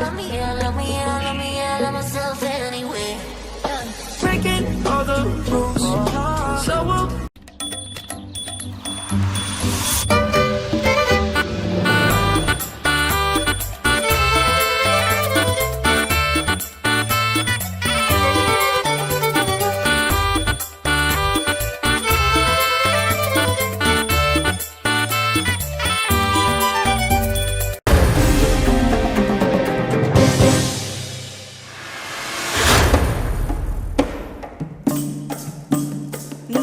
love me, yeah, love me, yeah.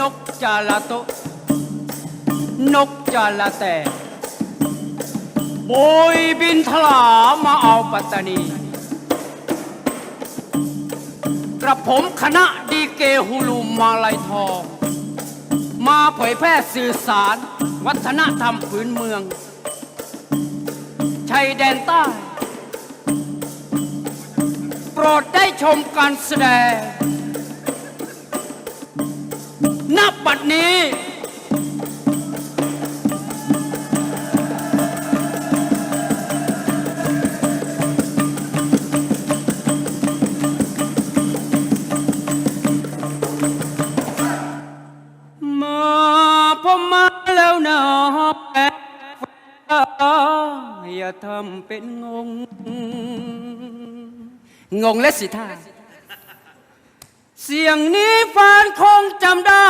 นกจาลาโต นกจาลาแต่โบยบินทลามาเอาปัตตานี กระผมคณะดีเกฮูลูมาลายทอง มาเผยแพร่สื่อสาร วัฒนธรรมพื้นเมืองชายแดนใต้ โปรดได้ชมการแสดง บบัดนี้ มาพอมาแล้วนะแป๊ะอย่าทำเป็นงง งงและสิท่า สียงนี้แฟนคงจำได้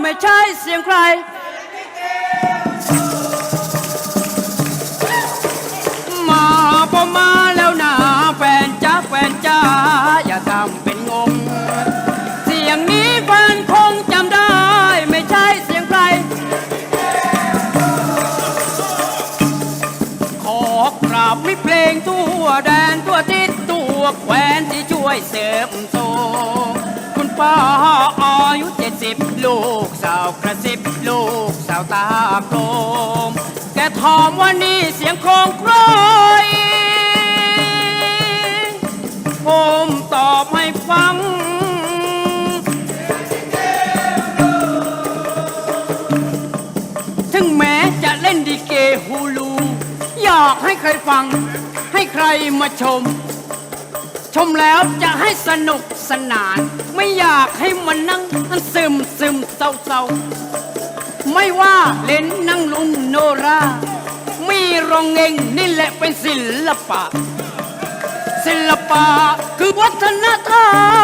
ไม่ใช่เสียงใคร มาพอมาแล้วนะแฟนจ้าแฟนจ้าอย่าทำเป็นงง เสียงนี้แฟนคงจำได้ ไม่ใช่เสียงใคร ขอกราบมิเพลงทั่วแดนทั่วทิศทั่วแคว้นที่ช่วยเสริมโซ ป้าอายุเจ็ดสิบลูกสาวกระซิบลูกสาวตาโกลมแกถามว่านี่เสียงของใครผมตอบให้ฟังถึงแม้จะเล่นดีเกฮูลู อยากให้ใครฟัง ให้ใครมาชม ชมแล้วจะให้สนุก สนาน ไม่อยากให้มันนั่งซึมซึมเศร้าเศร้าไม่ว่าเล่นนั่งลุงโนรา มีรองเองนี่แหละเป็นศิลปะ ศิลปะคือวัฒนธรรม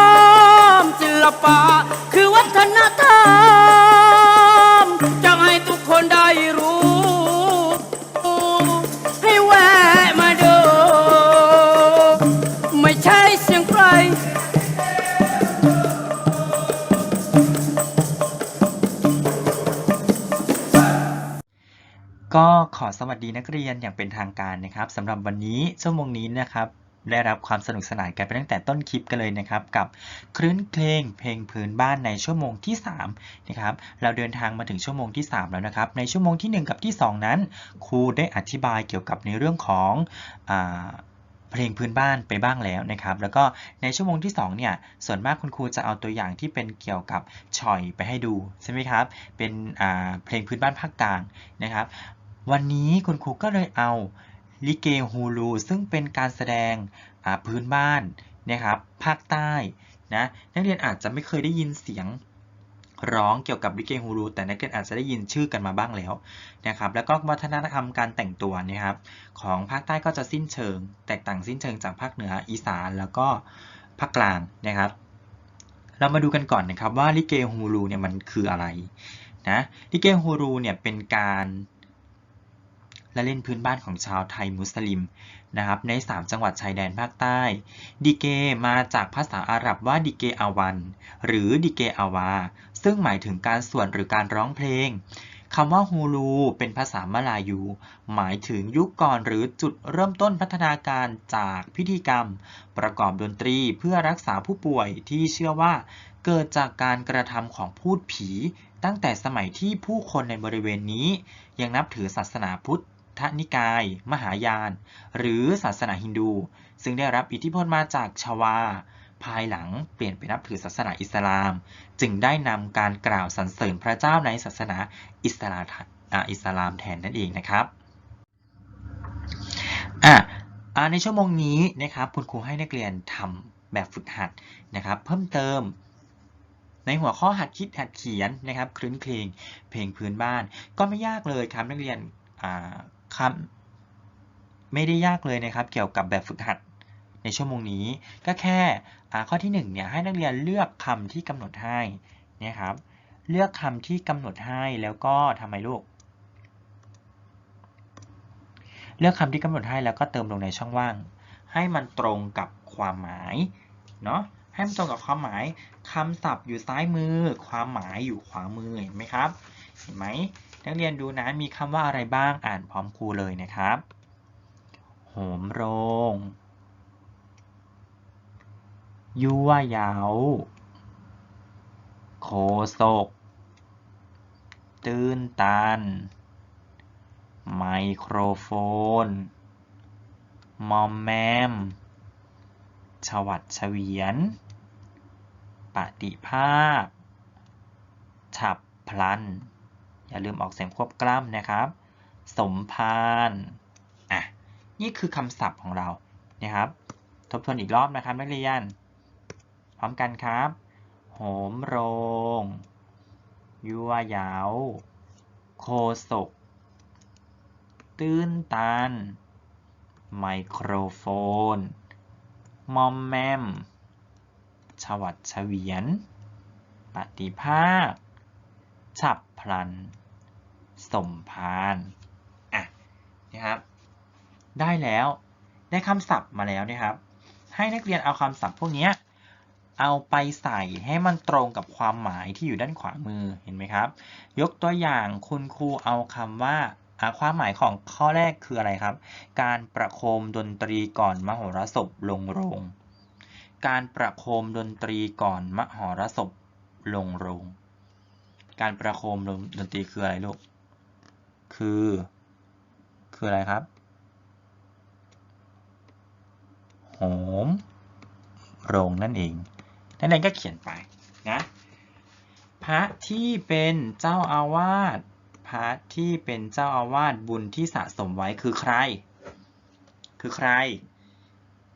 สวัสดีนักเรียนอย่างเป็นทางการนะครับสำหรับวันนี้ชั่วโมงนี้นะครับได้รับความสนุกสนานกันไปตั้งแต่ต้นคลิปกันเลยนะครับกับคลื่นเพลงเพลงพื้นบ้านในชั่วโมงที่3นะครับเราเดินทางมาถึงชั่วโมงที่ 3 แล้วนะครับในชั่วโมงทีหนึ่1 กับที่ 2 นั้น ครูได้อธิบายเกี่ยวกับในเรื่องของอเพลงพื้นบ้านไปบ้างแล้วนะครับ แล้วก็ในชั่วโมงที่2เนี่ยส่วนมากคุณครูจะเอาตัวอย่างที่เป็นเกี่ยวกับฉ่อยไปให้ดูใช่ไหมครับเป็นเพลงพื้นบ้านภาคกลางนะครับ วันนี้คุณครูก็เลยเอาลิเกฮูลูซึ่งเป็นการแสดงพื้นบ้านนะครับภาคใต้นะนักเรียนอาจจะไม่เคยได้ยินเสียงร้องเกี่ยวกับลิเกฮูลูแต่นักเรียนอาจจะได้ยินชื่อกันมาบ้างแล้วนะครับแล้วก็วัฒนธรรมการแต่งตัวนะครับของภาคใต้ก็จะสิ้นเชิง แตกต่างสิ้นเชิงจากภาคเหนืออีสานแล้วก็ภาคกลางนะครับ เรามาดูกันก่อนนะครับว่าลิเกฮูลูเนี่ยมันคืออะไรนะลิเกฮูลูเนี่ยเป็นการ และเล่นพื้นบ้านของชาวไทยมุสลิมนะครับใน 3 จังหวัดชายแดนภาคใต้ ดิเกมาจากภาษาอาหรับว่าดิเกอาวัน หรือดิเกอาวา ซึ่งหมายถึงการสวดหรือการร้องเพลงคำว่าฮูลูเป็นภาษามลายู หมายถึงยุคก่อนหรือจุดเริ่มต้นพัฒนาการจากพิธีกรรม ประกอบดนตรีเพื่อรักษาผู้ป่วยที่เชื่อว่าเกิดจากการกระทำของพูดผี ตั้งแต่สมัยที่ผู้คนในบริเวณนี้ ยังนับถือศาสนาพุทธ ทนิกาย มหายาน หรือศาสนาฮินดู ซึ่งได้รับอิทธิพลมาจากชวา ภายหลังเปลี่ยนไปนับถือศาสนาอิสลาม จึงได้นำการกล่าวสรรเสริญพระเจ้าในศาสนาอิสลามอิสลามแทนนั่นเองนะครับอะอ่าในชั่วโมงนี้นะครับคุณครูให้นักเรียนทำแบบฝึกหัดนะครับ เพิ่มเติมในหัวข้อหัดคิดหัดเขียนนะครับคลื้นเพลงเพลงพื้นบ้าน ก็ไม่ยากเลยครับนักเรียนอ่า คำไม่ได้ยากเลยนะครับ เกี่ยวกับแบบฝึกหัดในชั่วโมงนี้ก็แค่ข้อที่หนึ่งเนี่ยให้นักเรียนเลือกคำที่กำหนดให้นะครับ เลือกคำที่กำหนดให้แล้วก็ทำไมลูก เลือกคำที่กำหนดให้แล้วก็เติมลงในช่องว่าง ให้มันตรงกับความหมายเนาะให้มันตรงกับความหมายคำศัพท์อยู่ซ้ายมือ ความหมายอยู่ขวามือเห็นไหมครับ เห็นไหม นักเรียนดูนะมีคำว่าอะไรบ้างอ่านพร้อมครูเลยนะครับ โหมโรง ยั่วยาโคศก ตื้นตัน ไมโครโฟน มอมแมม ฉวัดเฉวียน ปฏิภาค ฉับพลัน อย่าลืมออกเสียงควบกล้ำนะครับ สมพานอะนี่คือคำศัพท์ของเรานะครับ ทบทวนอีกรอบนะครับนักเรียน พร้อมกันครับ โหมโรง ยั่วยาว โคศก ตื้นตัน ไมโครโฟน มอมแมมฉวัดเฉวียน ปฏิภาค ฉับพลัน สมพานอะนะครับ ได้แล้วได้คำศัพท์มาแล้วนะครับ ให้นักเรียนเอาคำศัพท์พวกนี้เอาไปใส่ให้มันตรงกับความหมายที่อยู่ด้านขวามือเห็นไหมครับ ยกตัวอย่างคุณครูเอาคำว่าความหมายของข้อแรกคืออะไรครับ การประโคมดนตรีก่อนมหรสพลงโรง การประโคมดนตรีก่อนมหรสพลงโรง การประโคมดนตรีคืออะไรลูก คือ คืออะไรครับ โหมโรงนั่นเอง นักเรียนก็เขียนไปนะ พระที่เป็นเจ้าอาวาส พระที่เป็นเจ้าอาวาสบุญที่สะสมไว้คือใคร คือใคร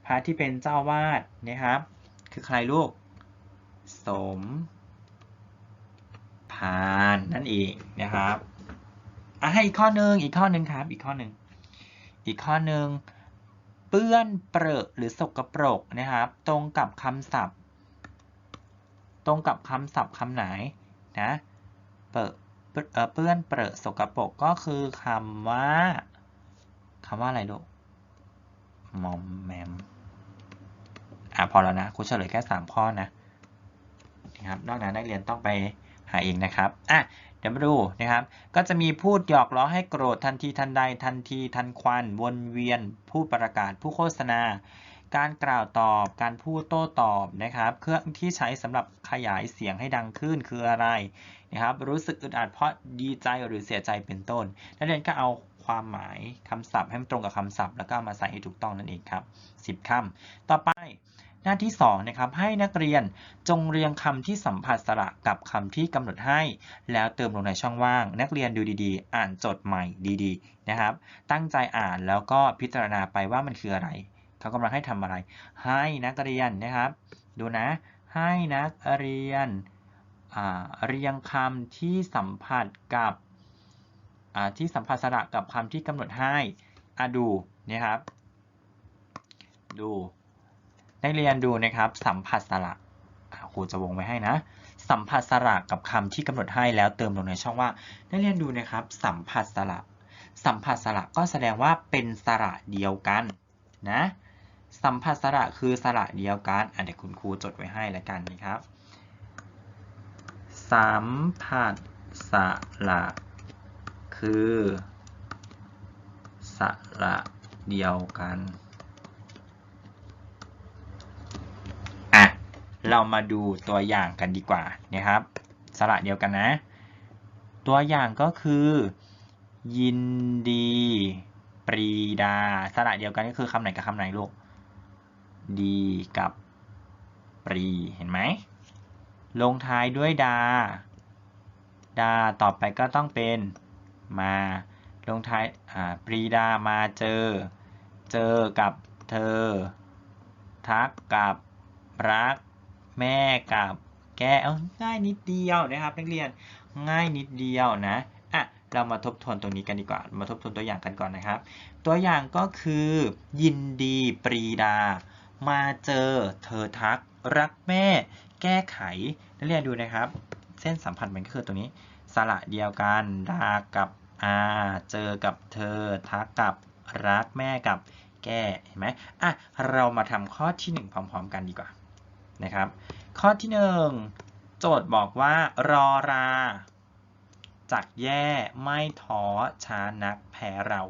พระที่เป็นเจ้าอาวาสนะครับ คือใครลูก สมพานนั่นเองนะครับ อะให้อีกข้อหนึ่งอีกข้อหนึ่งครับ อีกข้อหนึ่งอีกข้อหนึ่งเปื้อนเปรอะหรือสกปรกนะครับ ตรงกับคำศัพท์ ตรงกับคำศัพท์คำไหนนะเปรอะเอ่อเปื้อนเปรอะสกปรกก็คือคำว่าคำว่าอะไรลูกมอมแมมอะพอแล้วนะครูเฉลยแค่ 3 ข้อนะนะครับ นอกนั้นนักเรียนต้องไปหาเองนะครับอะ ดี๋ยวมาดูนะครับ ก็จะมีพูดหยอกล้อให้โกรธทันทีทันใดทันทีทันควัน วนเวียน ผู้ประกาศผู้โฆษณา การกล่าวตอบ การพูดโต้ตอบนะครับ เครื่องที่ใช้สำหรับขยายเสียงให้ดังขึ้นคืออะไรนะครับ รู้สึกอึดอัดเพราะดีใจหรือเสียใจเป็นต้น นักเรียนก็เอาความหมายคำศัพท์ให้มันตรงกับคำศัพท์ แล้วก็ามาใส่ให้ถูกต้องนั่นเองครับ 10คำต่อไป หน้าที่2นะครับให้นักเรียนจงเรียงคำที่สัมผัสสระกับคำที่กำหนดให้ แล้วเติมลงในช่องว่าง นักเรียนดูดีๆ อ่านจทย์ใหม่ดีๆนะครับ ตั้งใจอ่านแล้วก็พิจารณาไปว่ามันคืออะไรเขากำลังให้ทำอะไร ให้นักเรียนนะครับ ดูนะ ให้นักเรียนเรียงคำที่สัมผัสกับที่สัมผัสสระกับคำที่กำหนดให้อดูนะครับดู นักเรียนดูนะครับสัมผัสสระครูจะวงไว้ให้นะ สัมผัสสระกับคำที่กำหนดให้แล้วเติมลงในช่องว่างนักเรียนดูนะครับ สัมผัสสระสัมผัสสระก็แสดงว่าเป็นสระเดียวกันนะสัมผัสสระคือสระเดียวกันอะเดี๋ยวคุณครูจดไว้ให้แล้วกันนะครับ สัมผัสสระคือสระเดียวกัน อะ เรามาดูตัวอย่างกันดีกว่านะครับ สระเดียวกันนะ ตัวอย่างก็คือ ยินดี ปรีดา สระเดียวกันก็คือคำไหนกับคำไหนลูก ดีกับปรี เห็นไหม ลงท้ายด้วยดา ดาต่อไปก็ต้องเป็นมา ลงท้ายปรีดามาเจอ เจอกับเธอ ทักกับรัก แม่กับแกเอาง่ายนิดเดียวนะครับ นักเรียนง่ายนิดเดียวนะอะเรามาทบทวนตรงนี้กันดีกว่า มาทบทวนตัวอย่างกันก่อนนะครับ ตัวอย่างก็คือ ยินดีปรีดา มาเจอเธอทัก รักแม่ แก้ไขนักเรียนดูนะครับ เส้นสัมพันธ์มันก็คือตรงนี้สระเดียวกันดากับอาเจอกับเธอ ทักกับรักแม่กับแก้เห็นไหมอะเรามาทำข้อที่ 1 พร้อม ๆ กันดีกว่า นะครับ ข้อที่ 1 โจทย์บอกว่ารอราจักแย่ไม่ท้อช้านักแพ้เรา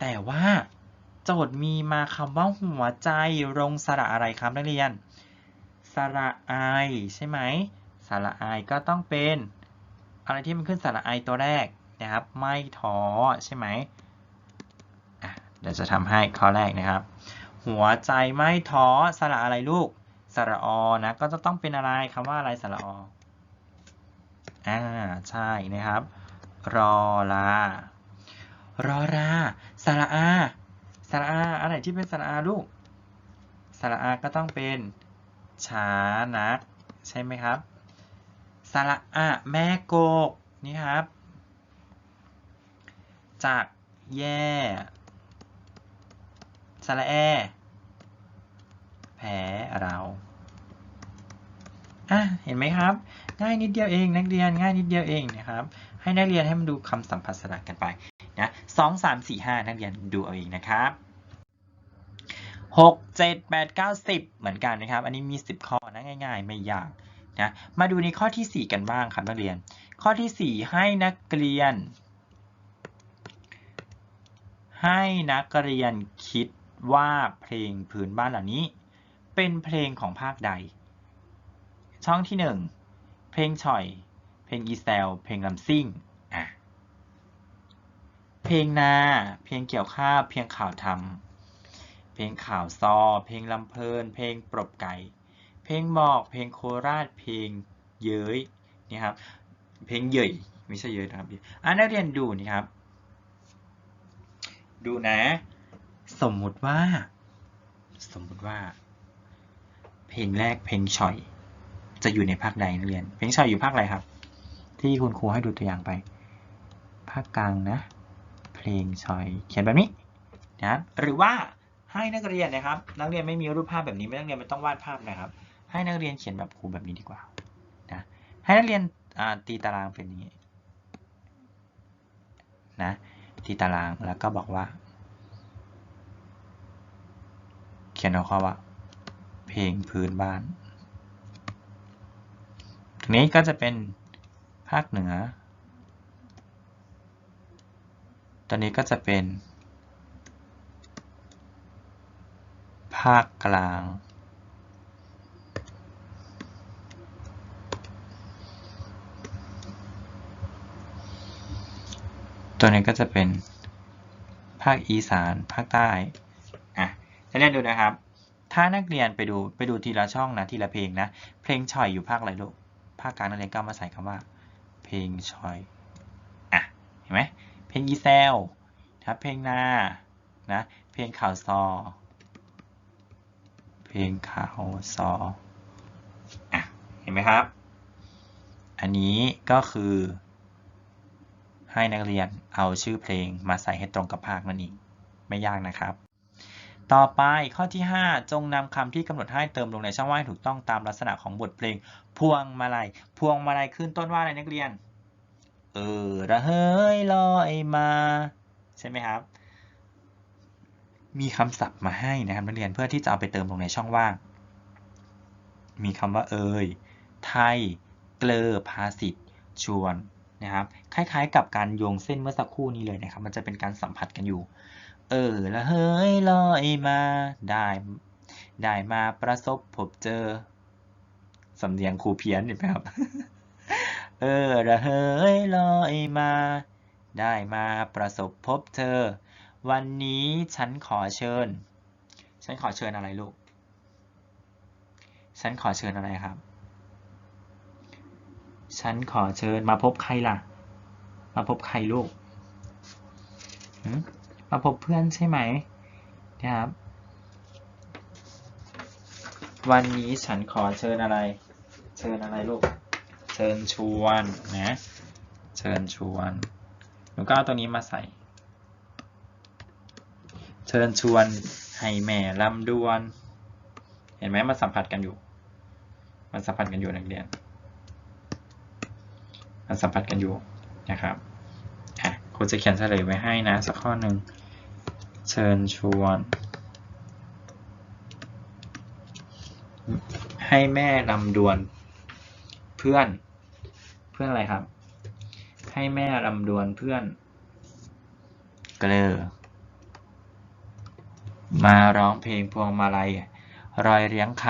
แต่ว่าโจทย์มีมาคำว่าหัวใจลงสระอะไรครับนักเรียน สระไอใช่ไหมสระไอก็ต้องเป็น อะไรที่มันขึ้นสระไอตัวแรกนะครับ ไม่ท้อใช่ไหมเดี๋ยวจะทำให้ข้อแรกนะครับ หัวใจไม่ท้อสระอะไรลูก สระอนะ ก็จะต้องเป็นอะไรคำว่าอะไรสระออ่าใช่นะครับ รอลารอราสระอาสระอาอะไรที่เป็นสระอาลูกสระอาก็ต้องเป็นช้านัก ใช่ไหมครับสระอะแม่โกกนี่ครับ จากแย่สระแอแพ้เรา อะเห็นไหมครับ ง่ายนิดเดียวเองนักเรียนง่ายนิดเดียวเองนะครับ ให้นักเรียนให้มันดูคำสัมพันธ์สระกันไปนะสองสามสี่ห้านักเรียนดูเอาเองนะครับหกเจ็ดแปดเก้าสิบเหมือนกันนะครับ อันนี้มีสิบข้อนะง่าย ๆ ไม่ยากนะมาดูในข้อที่สี่กันบ้างครับนักเรียน ข้อที่สี่ให้นักเรียน ให้นักเรียนคิดว่าเพลงพื้นบ้านเหล่านี้ เป็นเพลงของภาคใด ช่องที่หนึ่งเพลงฉ่อย เพลงอีแซลเพลงลำซิ่งอะเพลงนา เพลงเกี่ยวข้าวเพลงข่าวทำเพลงข่าวซอ เพลงลำเพลิน เพลงปรบไก่ เพลงหมอก เพลงโคราช เพลงเย้ยนี่ครับ เพลงเย่ยไม่ใช่เย้ยนะครับอะนักเรียนดูนี่ครับ ดูนะ สมมุติว่า สมมุติว่า เพลงแรกเพลงฉ่อย จะอยู่ในภาคใดนักเรียนเพลงฉ่อยอยู่ภาคอะไรครับ ที่คุณครูให้ดูตัวอย่างไป ภาคกลางนะ เพลงฉ่อยเขียนแบบนี้นะหรือว่าให้นักเรียนนะครับ นักเรียนไม่มีรูปภาพแบบนี้ไม่นักเรียนไม่ต้องวาดภาพนะครับ ให้นักเรียนเขียนแบบครูแบบนี้ดีกว่านะให้นักเรียนตีตารางเป็นอย่างนี้นะตีตารางแล้วก็บอกว่า เขียนเอาข้อว่า เพลงพื้นบ้าน ตรงนี้ก็จะเป็นภาคเหนือ ตอนนี้ก็จะเป็น ภาคกลาง ตัวนี้ก็จะเป็นภาคอีสานภาคใต้อะนักเรียนดูนะครับ ถ้านักเรียนไปดูไปดูทีละช่องนะทีละเพลงนะ เพลงฉ่อยอยู่ภาคอะไรลูกาคกลางนักเรียนก็มาใส่คำว่า เพลงฉ่อยอะเห็นไหมเพลงอีเซลครับเพลงนานะเพลงข่าวซอ เพลงข่าวซออะเห็นไหมครับ อันนี้ก็คือให้นักเรียนเอาชื่อเพลงมาใส่ให้ตรงกับภาคนั่นเองไม่ยากนะครับ ต่อไปข้อที่ 5 จงนำคำที่กำหนดให้เติมลงในช่องว่างถูกต้องตามลักษณะของบทเพลง พวงมาลัย พวงมาลัยขึ้นต้นว่าอะไรนักเรียน เออระเฮยลอยมา ใช่ไหมครับ มีคำศัพท์มาให้นะครับนักเรียนเพื่อที่จะเอาไปเติมลงในช่องว่าง มีคำว่าเอ่ยไทย เกลอภาษิตชวนนะครับ คล้ายๆ กับการโยงเส้นเมื่อสักครู่นี้เลยนะครับ มันจะเป็นการสัมผัสกันอยู่ เออละเฮ้ยลอยมาได้ได้มาประสบพบเจอสำเนียงครูเพี้ยนเห็นไหมครับ เออละเฮ้ยลอยมา ได้มาประสบพบเธอ วันนี้ฉันขอเชิญ ฉันขอเชิญอะไรลูก ฉันขอเชิญอะไรครับ ฉันขอเชิญมาพบใครล่ะ มาพบใครลูกหื มาพบเพื่อนใช่ไหมนะครับ วันนี้ฉันขอเชิญอะไร เชิญอะไรลูก เชิญชวนนะ เชิญชวน หนูก็เอาตัวนี้มาใส่ เชิญชวนให้แม่ลำดวน เห็นไหมมันสัมผัสกันอยู่ มันสัมผัสกันอยู่นักเรียน มันสัมผัสกันอยู่นะครับอะครูจะเขียนเฉลยไว้ให้นะ สักข้อหนึ่ง เชิญชวน ให้แม่ลำดวน เพื่อน เพื่อนอะไรครับ ให้แม่ลำดวนเพื่อนเกลอมาร้องเพลงพวงมาลัยรอยเรียงค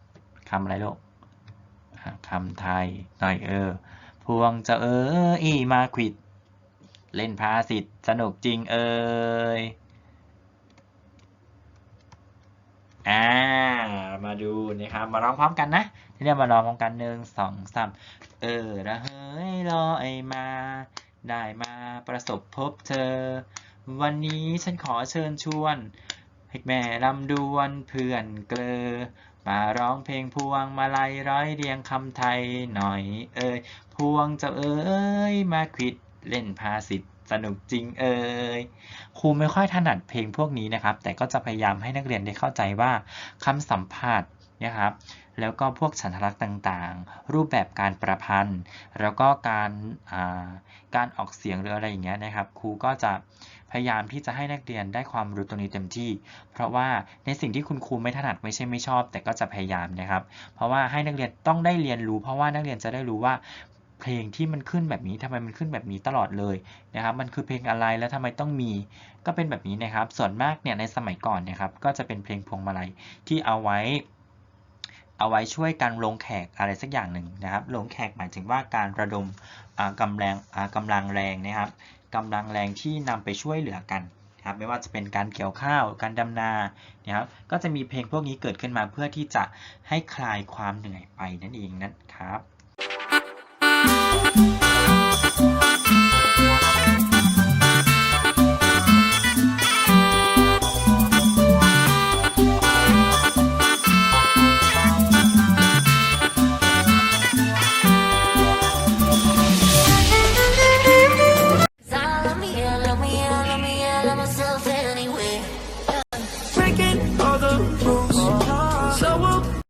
ำคำอะไรลูกอะคำไทยหน่อยเออ พวงจะเอออีมาควิด เล่นพาสิทธ์สนุกจริงเอ่ย อ่า มาดูนะครับ มาร้องพร้อมกันนะ ที่นี่มาร้องพร้อมกันหนึ่งสองสามเออระเฮ้ยลอยมา ได้มาประสบพบเธอ วันนี้ฉันขอเชิญชวนให้แม่ลำดวนเพื่อนเกลอ มาร้องเพลงพวงมาลัยร้อยเรียงคำไทยหน่อยเอ่ย พวงเจ้าเอ้ยมาควิดเล่นพาสิทธ์ สนุกจริงเอ่ยครูไม่ค่อยถนัดเพลงพวกนี้นะครับ แต่ก็จะพยายามให้นักเรียนได้เข้าใจว่าคำสัมผัสนะครับแล้วก็พวกฉันทลักษณ์ต่างๆ รูปแบบการประพันธ์ แล้วก็การาการออกเสียงหรืออะไรอย่างเงี้ยนะครับ ครูก็จะพยายามที่จะให้นักเรียนได้ความรู้ตรงนี้เต็มที่ เพราะว่าในสิ่งที่คุณครูไม่ถนัดไม่ใช่ไม่ชอบ แต่ก็จะพยายามนะครับ เพราะว่าให้นักเรียนต้องได้เรียนรู้ เพราะว่านักเรียนจะได้รู้ว่า เพลงที่มันขึ้นแบบนี้ทำไมมันขึ้นแบบนี้ตลอดเลยนะครับ มันคือเพลงอะไรแล้วทำไมต้องมี ก็เป็นแบบนี้นะครับ ส่วนมากเนี่ยในสมัยก่อนนะครับ ก็จะเป็นเพลงพวงมาลัยที่เอาไว้ เอาไว้ช่วยการลงแขกอะไรสักอย่างหนึ่งนะครับ ลงแขกหมายถึงว่าการระดมอ่ากำลังอ่ากำลังแรงนะครับกำลังแรงที่นำไปช่วยเหลือกันนะครับไม่ว่าจะเป็นการเกี่ยวข้าว การดำนานะครับ ก็จะมีเพลงพวกนี้เกิดขึ้นมาเพื่อที่จะให้คลายความเหนื่อยไปนั่นเองนะครับ Música